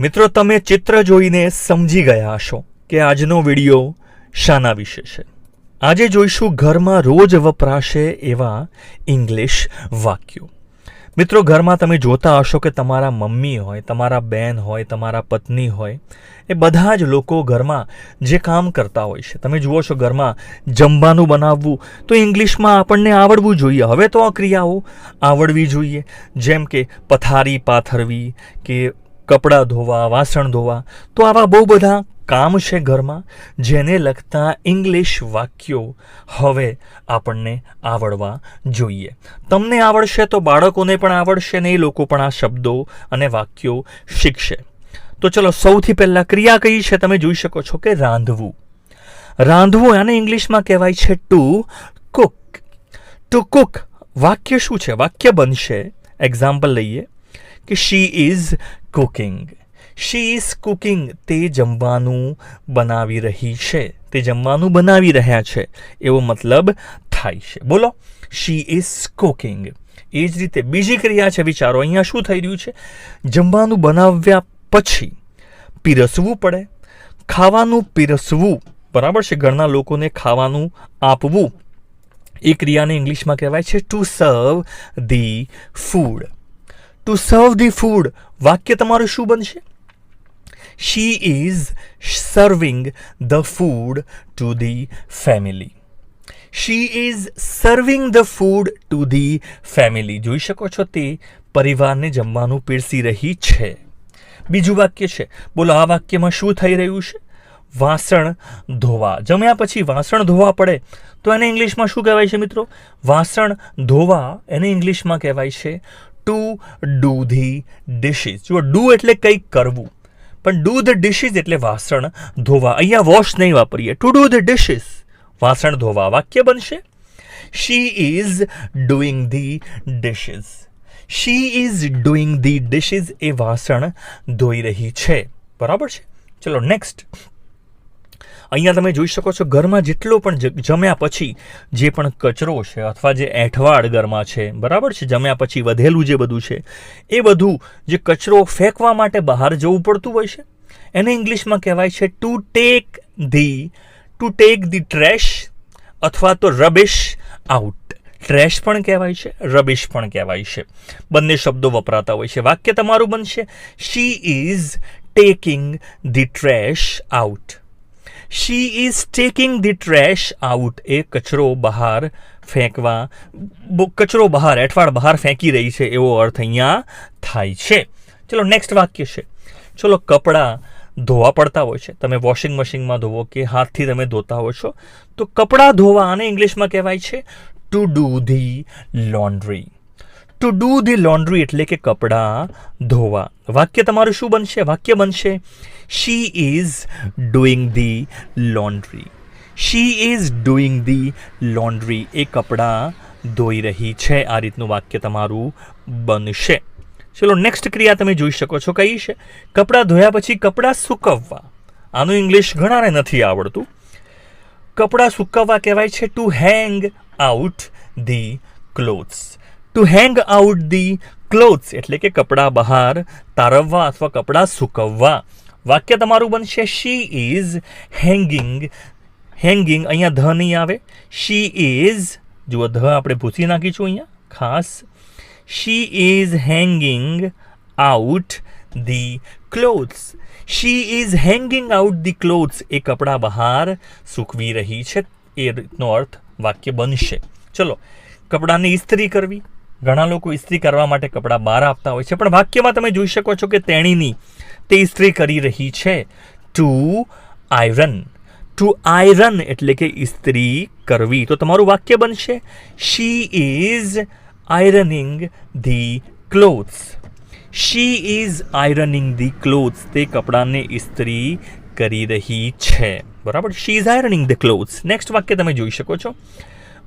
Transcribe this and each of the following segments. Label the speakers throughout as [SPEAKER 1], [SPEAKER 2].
[SPEAKER 1] મિત્રો, તમે ચિત્ર જોઈને સમજી ગયા હશો કે આજનો વીડિયો શાના વિશે છે. આજે જોઈશું ઘરમાં રોજ વપરાશે એવા ઇંગ્લિશ વાક્યો. મિત્રો, ઘરમાં તમે જોતા હશો કે તમારા મમ્મી હોય, તમારા બેન હોય, તમારા પત્ની હોય, એ બધા જ લોકો ઘરમાં જે કામ કરતા હોય છે. તમે જુઓ છો, ઘરમાં જમવાનું બનાવવું તો ઇંગ્લિશમાં આપણને આવડવું જોઈએ. હવે તો આ ક્રિયાઓ આવડવી જોઈએ. જેમ કે પથારી પાથરવી કે કપડાં ધોવા, વાસણ ધોવા, તો આવા બહુ બધા કામ છે ઘરમાં, જેને લગતા ઇંગ્લિશ વાક્યો હવે આપણને આવડવા જોઈએ. તમને આવડશે તો બાળકોને પણ આવડશે ને એ લોકો પણ આ શબ્દો અને વાક્યો શીખશે. તો ચલો, સૌથી પહેલાં ક્રિયા કઈ છે તમે જોઈ શકો છો કે રાંધવું. રાંધવું આને ઇંગ્લિશમાં કહેવાય છે ટુ કુક ટુ કુક વાક્ય શું છે? વાક્ય બનશે. એક્ઝામ્પલ લઈએ. કે she is cooking she is cooking તે જમવાનું બનાવી રહી છે. તે જમવાનું બનાવી રહ્યા છે. એવો મતલબ થાય છે. બોલો. શી ઇઝ કુકિંગ એ જ રીતે બીજી ક્રિયા છે વિચારો. અહીંયા શું થઈ રહ્યું છે? જમવાનું બનાવ્યા પછી પીરસવું પડે. ખાવાનું પીરસવું. બરાબર છે? ઘરના લોકોને ખાવાનું આપવું. એ ક્રિયાને ઇંગ્લિશમાં કહેવાય છે to serve the food to serve the food વાક્ય તમારું શું બનશે? She is serving the food to the family she is serving the food to the family જોઈ શકો છો તે પરિવારને જમવાનું પીરસી રહી છે. બીજું વાક્ય છે. બોલો, આ વાક્યમાં શું થઈ રહ્યું છે? વાસણ ધોવા. જમ્યા પછી વાસણ ધોવા પડે તો એને ઇંગ્લિશમાં શું કહેવાય છે મિત્રો? વાસણ ધોવા એને ઇંગ્લિશમાં કહેવાય છે ટુ ડુ ધી ડિશિસ જુઓ ડુ એટલે કંઈક કરવું, પણ ડુ ધ ડિશિસ એટલે વાસણ ધોવા. અહીંયા વોશ નહીં વાપરીએ. ટુ ડુ ધ ડિશિસ વાસણ ધોવા વાક્ય બનશે. She is doing the dishes she is doing the dishes એ વાસણ ધોઈ રહી છે. બરાબર છે? ચલો નેક્સ્ટ અહીંયા તમે જોઈ શકો છો ઘરમાં જેટલો પણ જમ્યા પછી જે પણ કચરો છે અથવા જે એઠવાડ ઘરમાં છે, બરાબર છે? જમ્યા પછી વધેલું જે બધું છે, એ બધું જે કચરો ફેંકવા માટે બહાર જવું પડતું હોય છે? એને ઇંગ્લિશમાં કહેવાય છે to take the to take the trash અથવા તો રબિશ આઉટ ટ્રેશ પણ કહેવાય છે રબિશ પણ કહેવાય છે. બંને શબ્દો વપરાતા હોય છે. વાક્ય તમારું બનશે. She is taking the trash out she is taking the trash out એ કચરો બહાર ફેંકવા કચરો બહાર, એઠવાડ બહાર ફેંકી રહી છે એવો અર્થ અહીંયા થાય છે. ચલો નેક્સ્ટ વાક્ય છે. ચલો કપડાં ધોવા પડતા હોય છે. તમે વોશિંગ મશીનમાં ધોવો કે હાથથી તમે ધોતા હો છો. તો કપડાં ધોવા આને ઇંગ્લિશમાં કહેવાય છે to do the laundry to do the laundry એટલે કે કપડાં ધોવા. વાક્ય તમારું શું બનશે? વાક્ય બનશે she is doing the laundry she is doing the laundry એ કપડાં ધોઈ રહી છે. આ રીતનું વાક્ય તમારું બનશે. ચલો નેક્સ્ટ ક્રિયા તમે જોઈ શકો છો. કઈ છે? કપડાં ધોયા પછી કપડાં સૂકવવા. આનું ઇંગ્લિશ ઘણાને નથી આવડતું. કપડાં સૂકવવા કહેવાય છે to hang out the clothes to hang out the clothes એટલે કે કપડાં બહાર તારવવા અથવા કપડાં સૂકવવા. વાક્ય તમારું બનશે શી ઇઝ હેંગિંગ હેંગિંગ અહીંયા ધ નહીં આવે. શી ઇઝ જુઓ, ધ આપણે ભૂસી નાખીશું અહીંયા, ખાસ. She is hanging out the clothes she is hanging out the clothes એ કપડાં બહાર સૂકવી રહી છે. એ રીતનો અર્થ વાક્ય બનશે. ચલો, કપડાંની ઇસ્ત્રી કરવી. ઘણા લોકો ઇસ્ત્રી કરવા માટે કપડાં બહાર આપતા હોય છે, પણ વાક્યમાં તમે જોઈ શકો છો કે તેણીની તે ઇસ્ત્રી કરી રહી છે ટુ આયરન ટુ આયરન એટલે કે ઇસ્ત્રી કરવી. તો તમારું વાક્ય બનશે she is ironing the clothes she is ironing the clothes તે કપડાને ઇસ્ત્રી કરી રહી છે. બરાબર? She is ironing the clothes next વાક્ય તમે જોઈ શકો છો.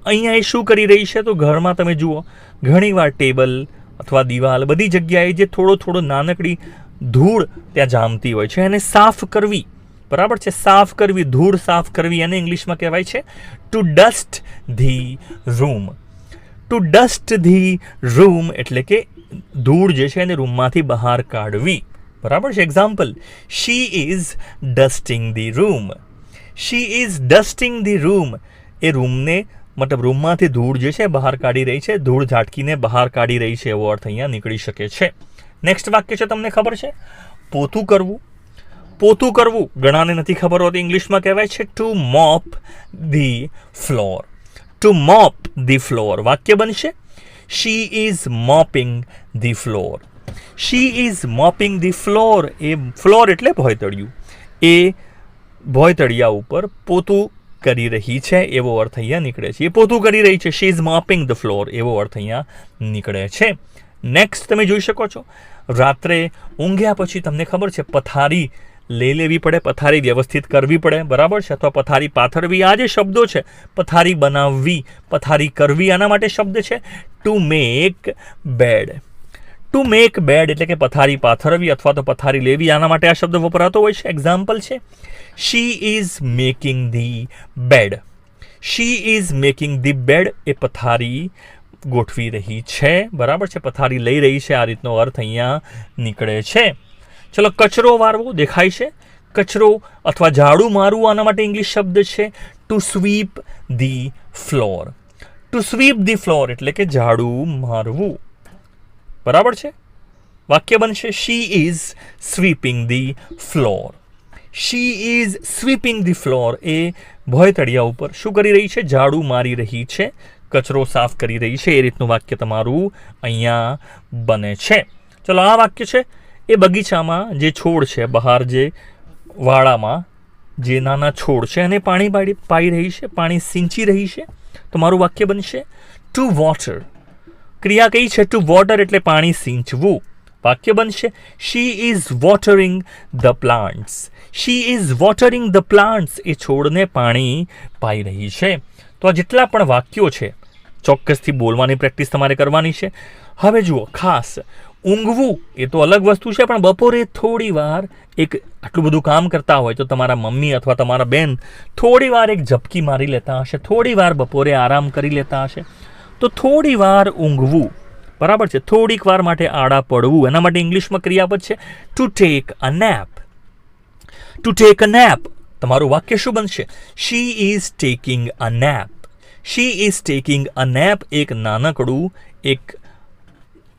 [SPEAKER 1] અહીંયા એ શું કરી રહી છે? તો ઘરમાં તમે જુઓ, ઘણીવાર ટેબલ અથવા દિવાલ બધી જગ્યાએ જે થોડો થોડો નાનકડી ધૂળ ત્યાં જામતી હોય છે એને સાફ કરવી. બરાબર છે? સાફ કરવી, ધૂળ સાફ કરવી એને ઇંગ્લિશમાં કહેવાય છે to dust the room to dust the room એટલે કે ધૂળ જે છે એને રૂમમાંથી બહાર કાઢવી. બરાબર છે? Example she is dusting the room she is dusting the room એ રૂમને મતલબ રૂમમાંથી ધૂળ જે છે બહાર કાઢી રહી છે, ધૂળ ઝાટકીને બહાર કાઢી રહી છે એવો અર્થ અહીંયા નીકળી શકે છે. નેક્સ્ટ વાક્ય છે તમને ખબર છે? પોતું કરવું. પોતું કરવું ઘણાને નથી ખબર હોતી ઇંગ્લિશમાં કહેવાય છે to mop the floor to mop the floor વાક્ય બનશે? She is mopping the floor she is mopping the floor A floor એટલે ભોયતળિયું. એ ભોયતળિયા ઉપર પોતું કરી રહી છે, એવો અર્થ અહીંયા નીકળે છે. એ પોતું કરી રહી છે. She is mopping the floor એવો અર્થ અહીંયા નીકળે છે. નેક્સ્ટ તમે જોઈ શકો છો. રાત્રે ઊંઘ્યા પછી તમને ખબર છે, પથારી લઈ લેવી પડે, પથારી વ્યવસ્થિત કરવી પડે, બરાબર છે? અથવા પથારી પાથરવી, આ જે શબ્દો છે, પથારી બનાવવી, પથારી કરવી, આના માટે શબ્દ છે. To make bed to make bed એટલે કે પથારી પાથરવી અથવા તો પથારી લેવી, આના માટે આ શબ્દ વપરાતો હોય છે. એક્ઝામ્પલ છે. She is making the bed she is making the bed એ પથારી ગોઠવી રહી છે. બરાબર છે? પથારી લઈ રહી છે. આ રીતનો અર્થ અહીંયા નીકળે છે. ચલો, કચરો વારવો દેખાય છે. કચરો અથવા ઝાડુ મારવું આના માટે ઇંગ્લિશ શબ્દ છે. To sweep the floor to sweep the floor એટલે કે ઝાડુ મારવું. બરાબર છે? વાક્ય બનશે she is sweeping the floor she is sweeping the floor એ ભયતળિયા ઉપર શું કરી રહી છે? ઝાડુ મારી રહી છે, કચરો સાફ કરી રહી છે, એ રીતનું વાક્ય તમારું અહીંયા બને છે. ચલો, આ વાક્ય છે, એ બગીચામાં જે છોડ છે, બહાર જે વાડામાં જે નાના છોડ છે અને પાણી પાડી પાઈ રહી છે, પાણી સિંચી રહી છે, તો મારું વાક્ય બનશે ટુ વોટર ક્રિયા કઈ છે? ટુ વોટર એટલે પાણી સિંચવું. વાક્ય બનશે she is watering the plants she is watering the plants એ છોડને પાણી પાઈ રહી છે. તો આ જેટલા પણ વાક્યો છે, ચોક્કસથી બોલવાની પ્રેક્ટિસ તમારે કરવાની છે. હવે જુઓ, ખાસ, ઊંઘવું એ તો અલગ વસ્તુ છે, પણ બપોરે થોડી વાર એક આટલું બધું કામ કરતા હોય તો તમારા મમ્મી અથવા તમારા બેન થોડી વાર એક ઝપકી મારી લેતા હશે, થોડી વાર બપોરે આરામ કરી લેતા હશે. તો થોડી વાર ઊંઘવું. બરાબર છે? થોડીક વાર માટે આડા પડવું. એના માટે ઇંગ્લિશમાં ક્રિયાપદ છે to take a nap to take a nap તમારું વાક્ય શું બનશે? She is taking a nap she is taking a nap એક નાનકડું, એક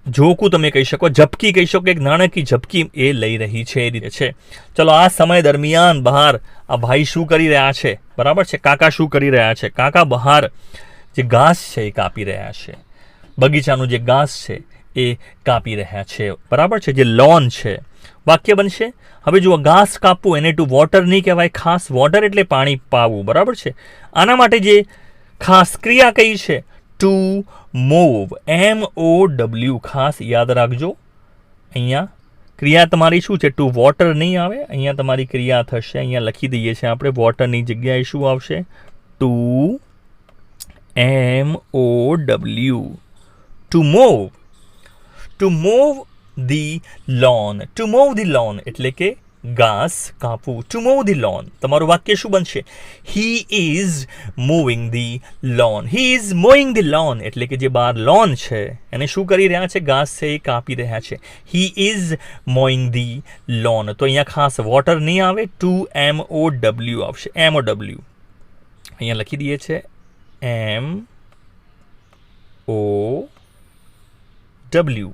[SPEAKER 1] જોકું તમે કહી શકો, ઝપકી કહી શકો, એક નાણાકી ઝપકી એ લઈ રહી છે, એ રીતે છે. ચલો, આ સમય દરમિયાન બહાર આ ભાઈ શું કરી રહ્યા છે? બરાબર છે? કાકા શું કરી રહ્યા છે? કાકા બહાર જે ઘાસ છે એ કાપી રહ્યા છે. બગીચાનું જે ઘાસ છે એ કાપી રહ્યા છે. બરાબર છે? જે લોન છે. વાક્ય બનશે? હવે જુઓ, ઘાસ કાપવું એને ટુ વોટર નહીં કહેવાય, ખાસ વોટર એટલે પાણી પાવું. બરાબર છે? આના માટે જે ખાસ ક્રિયા કઈ છે? To mow M O W ખાસ યાદ રાખજો. અહીંયા ક્રિયા તમારી શું છે? ટુ વોટર નહીં આવે, અહીંયા તમારી ક્રિયા થશે. અહીંયા લખી દઈએ છીએ આપણે વોટરની જગ્યાએ શું આવશે? To M O W to mow to mow the lawn to mow the lawn એટલે કે ઘાસ કાપવું. ટુ મૂવ ધી લોન તમારું વાક્ય શું બનશે? He is mowing the lawn he is mowing the lawn એટલે કે જે બાર લોન છે, એને શું કરી રહ્યા છે? ઘાસ છે એ કાપી રહ્યા છે. He is mowing the lawn તો અહીંયા ખાસ વોટર નહીં આવે ટુ એમ ઓ ડબલ્યુ આવશે. એમ ઓ ડબલ્યુ અહીંયા લખી દઈએ છે એમ ઓ ડબલ્યુ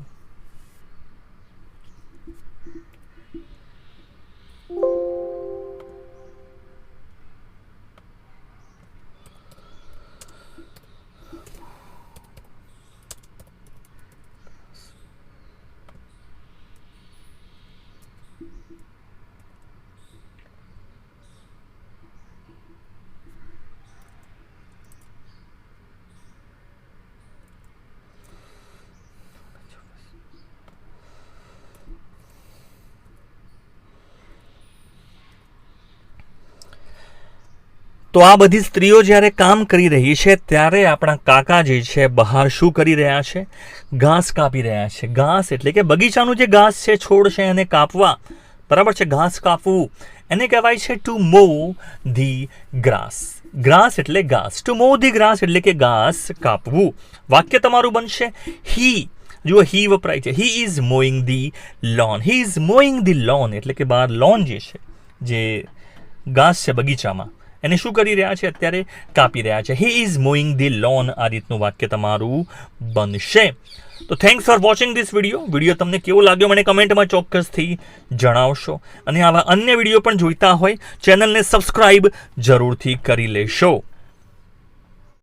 [SPEAKER 1] તો આ બધી સ્ત્રીઓ જ્યારે કામ કરી રહી છે, ત્યારે આપણા કાકા જે છે, બહાર શું કરી રહ્યા છે? ઘાસ કાપી રહ્યા છે. ઘાસ એટલે કે બગીચાનું જે ઘાસ છે, છોડ છે, એને કાપવા. બરાબર છે? ઘાસ કાપવું. એને કહેવાય છે to mow the grass grass એટલે ઘાસ. ટુ મૂવ ધી ગ્રાસ એટલે કે ઘાસ કાપવું. વાક્ય તમારું બનશે? હી જુઓ હી વપરાય છે. He is mowing the lawn he is mowing the lawn એટલે કે બહાર લોન જે છે, જે ઘાસ છે બગીચામાં. એને શું કરી રહ્યા છે? અત્યારે કાપી રહ્યા છે. He is mowing the lawn આ રીતનું વાક્ય તમારું બનશે. તો thanks for watching this video video તમને કેવો લાગ્યો મને કમેન્ટમાં ચોક્કસથી જણાવશો. અને આવા અન્ય વીડિયો પણ જોઈતા હોય, ચેનલને સબસ્ક્રાઈબ જરૂરથી કરી લેશો.